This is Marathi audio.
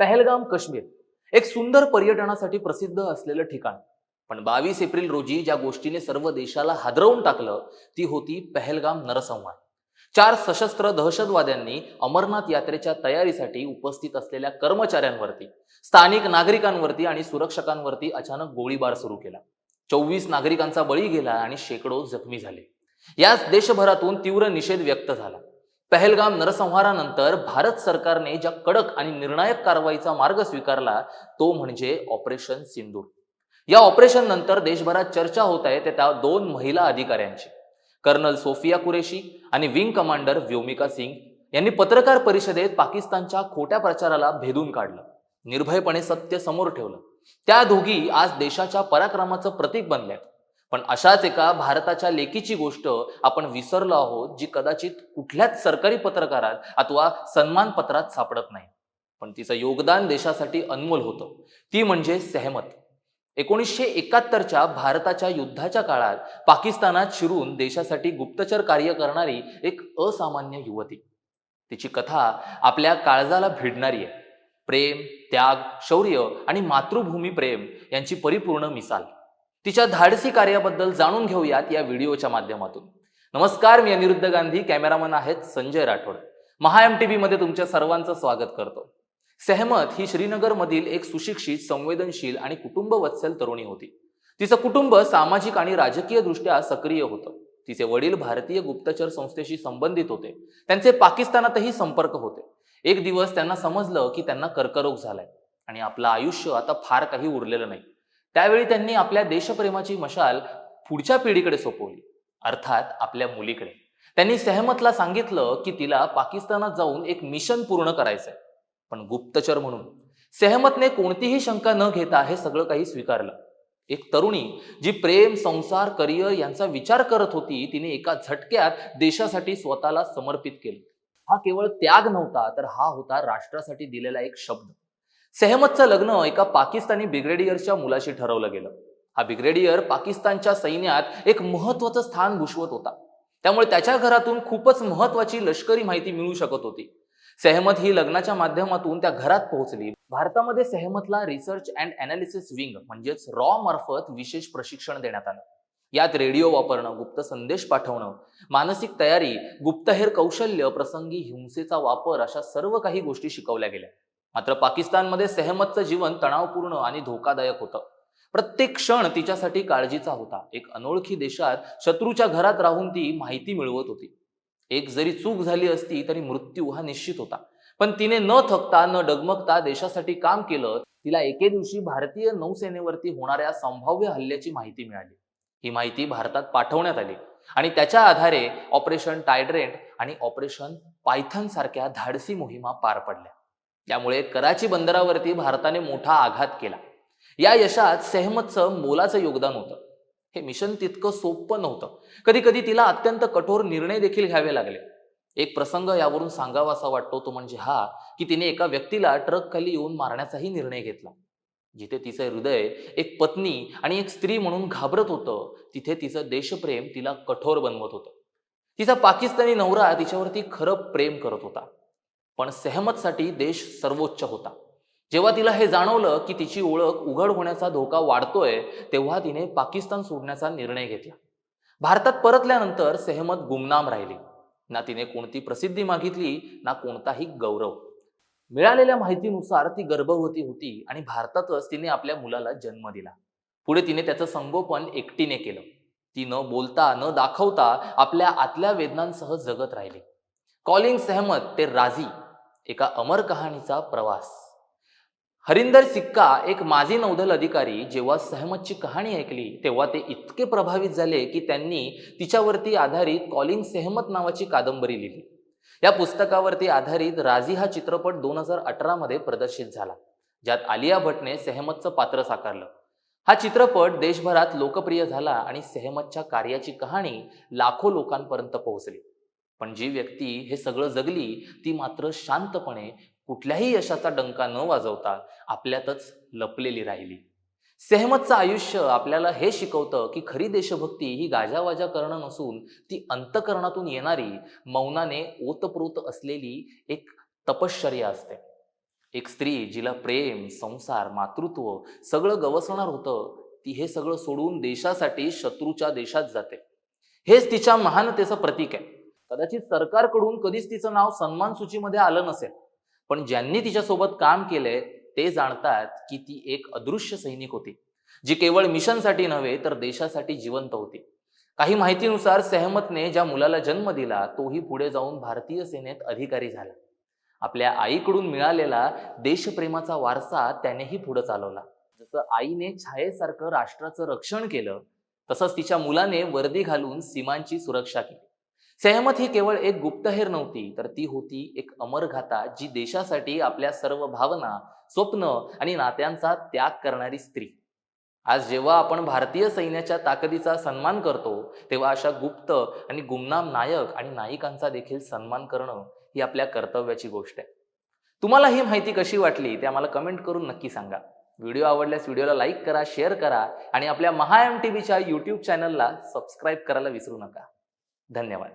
पहलगाम काश्मीर. एक सुंदर पर्यटनासाठी प्रसिद्ध असलेलं ठिकाण. पण बावीस एप्रिल रोजी ज्या गोष्टीने सर्व देशाला हादरवून टाकलं ती होती पहलगाम नरसंहार. चार सशस्त्र दहशतवाद्यांनी अमरनाथ यात्रेच्या तयारीसाठी उपस्थित असलेल्या कर्मचाऱ्यांवरती स्थानिक नागरिकांवरती आणि सुरक्षकांवरती अचानक गोळीबार सुरू केला. चोवीस नागरिकांचा बळी गेला आणि शेकडो जखमी झाले. याच देशभरातून तीव्र निषेध व्यक्त झाला. पहलगाम नरसंहारानंतर भारत सरकारने ज्या कडक आणि निर्णायक कारवाईचा मार्ग स्वीकारला तो म्हणजे ऑपरेशन सिंदूर. या ऑपरेशन नंतर देशभरात चर्चा होत आहे ते त्या दोन महिला अधिकाऱ्यांची. कर्नल सोफिया कुरेशी आणि विंग कमांडर व्योमिका सिंग यांनी पत्रकार परिषदेत पाकिस्तानच्या खोट्या प्रचाराला भेदून काढलं. निर्भयपणे सत्य समोर ठेवलं. त्या दोघी आज देशाच्या पराक्रमाचं प्रतीक बनल्यात. पण अशाच एका भारताच्या लेखीची गोष्ट आपण विसरलो आहोत जी कदाचित कुठल्याच सरकारी पत्रकारात अथवा सन्मानपत्रात सापडत नाही. पण तिचं योगदान देशासाठी अनमोल होतं. ती म्हणजे सहमत. एकोणीसशे एकाहत्तरच्या भारताच्या युद्धाच्या काळात पाकिस्तानात शिरून देशासाठी गुप्तचर कार्य करणारी एक असामान्य युवती. तिची कथा आपल्या काळजाला भिडणारी आहे. प्रेम त्याग शौर्य आणि मातृभूमी प्रेम यांची परिपूर्ण मिसाल. तिच्या धाडसी कार्याबद्दल जाणून घेऊयात या व्हिडिओच्या माध्यमातून. नमस्कार मी अनिरुद्ध गांधी कॅमेरामन आहेत संजय राठोड. महा एम टी मध्ये तुमच्या सर्वांचं स्वागत करतो. सहमत ही श्रीनगरमधील एक सुशिक्षित संवेदनशील आणि कुटुंबवत्सल तरुणी होती. तिचं कुटुंब सामाजिक आणि राजकीय दृष्ट्या सक्रिय होतं. तिचे वडील भारतीय गुप्तचर संस्थेशी संबंधित होते. त्यांचे पाकिस्तानातही संपर्क होते. एक दिवस त्यांना समजलं की त्यांना कर्करोग झालाय आणि आपलं आयुष्य आता फार काही उरलेलं नाही. त्यावेळी त्यांनी आपल्या देशप्रेमाची मशाल पुढच्या पिढीकडे सोपवली अर्थात आपल्या मुलीकडे. त्यांनी सहमतला सांगितलं की तिला पाकिस्तानात जाऊन एक मिशन पूर्ण करायचंय. पण गुप्तचर म्हणून. सहमतने कोणतीही शंका न घेता हे सगळं काही स्वीकारलं. एक तरुणी जी प्रेम संसार करिअर यांचा विचार करत होती तिने एका झटक्यात देशासाठी स्वतःला समर्पित केलं. हा केवळ त्याग नव्हता तर हा होता राष्ट्रासाठी दिलेला एक शब्द. सहमतचं लग्न एका पाकिस्तानी ब्रिगेडियरच्या मुलाशी ठरवलं गेलं. हा ब्रिगेडियर पाकिस्तानच्या सैन्यात एक महत्वाचं स्थान भूषवत होता. त्यामुळे त्याच्या घरातून खूपच महत्वाची लष्करी माहिती मिळू शकत होती. सहमत ही लग्नाच्या माध्यमातून त्या घरात पोहोचली. भारतामध्ये सहमतला रिसर्च अँड अनालिसिस विंग म्हणजेच रॉ मार्फत विशेष प्रशिक्षण देण्यात आलं. यात रेडिओ वापरणं गुप्त संदेश पाठवणं मानसिक तयारी गुप्तहेर कौशल्य प्रसंगी हिंसेचा वापर अशा सर्व काही गोष्टी शिकवल्या गेल्या. मात्र पाकिस्तानमध्ये सहमतचं जीवन तणावपूर्ण आणि धोकादायक होतं. प्रत्येक क्षण तिच्यासाठी काळजीचा होता. एक अनोळखी देशात शत्रूच्या घरात राहून ती माहिती मिळवत होती. एक जरी चूक झाली असती तरी मृत्यू हा निश्चित होता. पण तिने न थकता न डगमगता देशासाठी काम केलं. तिला एके दिवशी भारतीय नौसेनेवरती होणाऱ्या संभाव्य हल्ल्याची माहिती मिळाली. ही माहिती भारतात पाठवण्यात आली आणि त्याच्या आधारे ऑपरेशन टायड्रेंट आणि ऑपरेशन पायथन सारख्या धाडसी मोहिमा पार पडल्या. त्यामुळे कराची बंदरावरती भारताने मोठा आघात केला. या यशात सहमतचं मोलाचं योगदान होतं. हे मिशन तितकं सोपं नव्हतं. कधी कधी तिला अत्यंत कठोर निर्णय देखील घ्यावे लागले. एक प्रसंग यावरून सांगावा असा वाटतो तो म्हणजे हा की तिने एका व्यक्तीला ट्रक खाली येऊन मारण्याचाही निर्णय घेतला. जिथे तिचं हृदय एक पत्नी आणि एक स्त्री म्हणून घाबरत होतं तिथे तिचं देशप्रेम तिला कठोर बनवत होतं. तिचा पाकिस्तानी नवरा तिच्यावरती खरं प्रेम करत होता. पण सहमतसाठी देश सर्वोच्च होता. जेव्हा तिला हे जाणवलं की तिची ओळख उघड होण्याचा धोका वाढतोय तेव्हा तिने पाकिस्तान सोडण्याचा निर्णय घेतला. भारतात परतल्यानंतर सहमत गुमनाम राहिली. ना तिने कोणती प्रसिद्धी मागितली ना कोणताही गौरव. मिळालेल्या माहितीनुसार ती गर्भवती होती आणि भारतातच तिने आपल्या मुलाला जन्म दिला. पुढे तिने त्याचं संगोपन एकटीने केलं. ती न बोलता न दाखवता आपल्या आतल्या वेदनांसह जगत राहिली. कॉलिंग सहमत ते राजी. एका अमर कहाणीचा प्रवास. हरिंदर सिक्का एक माजी नौदल अधिकारी जेव्हा सहमतची कहाणी ऐकली तेव्हा ते इतके प्रभावित झाले की त्यांनी तिच्यावरती आधारित कॉलिंग सहमत नावाची कादंबरी लिहिली. या पुस्तकावरती आधारित राजी हा चित्रपट दोन हजार अठरा मध्ये प्रदर्शित झाला ज्यात आलिया भटने सहमतचं पात्र साकारलं. हा चित्रपट देशभरात लोकप्रिय झाला आणि सहमतच्या कार्याची कहाणी लाखो लोकांपर्यंत पोहोचली. पण जी व्यक्ती हे सगळं जगली ती मात्र शांतपणे कुठल्याही यशाचा डंका न वाजवता आपल्यातच लपलेली राहिली. सहमतचं आयुष्य आपल्याला हे शिकवतं की खरी देशभक्ती ही गाजावाजा करणं नसून ती अंतकरणातून येणारी मौनाने ओतप्रोत असलेली एक तपश्चर्या असते. एक स्त्री जिला प्रेम संसार मातृत्व सगळं गवसणार होतं ती हे सगळं सोडून देशासाठी शत्रूच्या देशात जाते. हेच तिच्या महानतेचं प्रतीक आहे. कदाचित सरकारकडून कधीच तिचं नाव सन्मान सूचीमध्ये आलं नसेल. पण ज्यांनी तिच्यासोबत काम केलंय ते जाणतात की ती एक अदृश्य सैनिक होती जी केवळ मिशनसाठी नव्हे तर देशासाठी जिवंत होती. काही माहितीनुसार सहमतने ज्या मुलाला जन्म दिला तोही पुढे जाऊन भारतीय सेनेत अधिकारी झाला. आपल्या आईकडून मिळालेला देशप्रेमाचा वारसा त्यानेही पुढे चालवला. जसं आईने छायेसारखं राष्ट्राचं रक्षण केलं तसंच तिच्या मुलाने वर्दी घालून सीमांची सुरक्षा केली. सहमत ही केवळ एक गुप्तहेर नव्हती तर ती होती एक अमरघाता जी देशासाठी आपल्या सर्व भावना स्वप्न आणि नात्यांचा त्याग करणारी स्त्री. आज जेव्हा आपण भारतीय सैन्याच्या ताकदीचा सन्मान करतो तेव्हा अशा गुप्त आणि गुमनाम नायक आणि नायिकांचा देखील सन्मान करणं ही आपल्या कर्तव्याची गोष्ट आहे. तुम्हाला ही माहिती कशी वाटली ते आम्हाला कमेंट करून नक्की सांगा. व्हिडिओ आवडल्यास व्हिडिओला लाईक करा शेअर करा आणि आपल्या महा एम टी व्हीच्या यूट्यूब चॅनलला सबस्क्राईब करायला विसरू नका. धन्यवाद.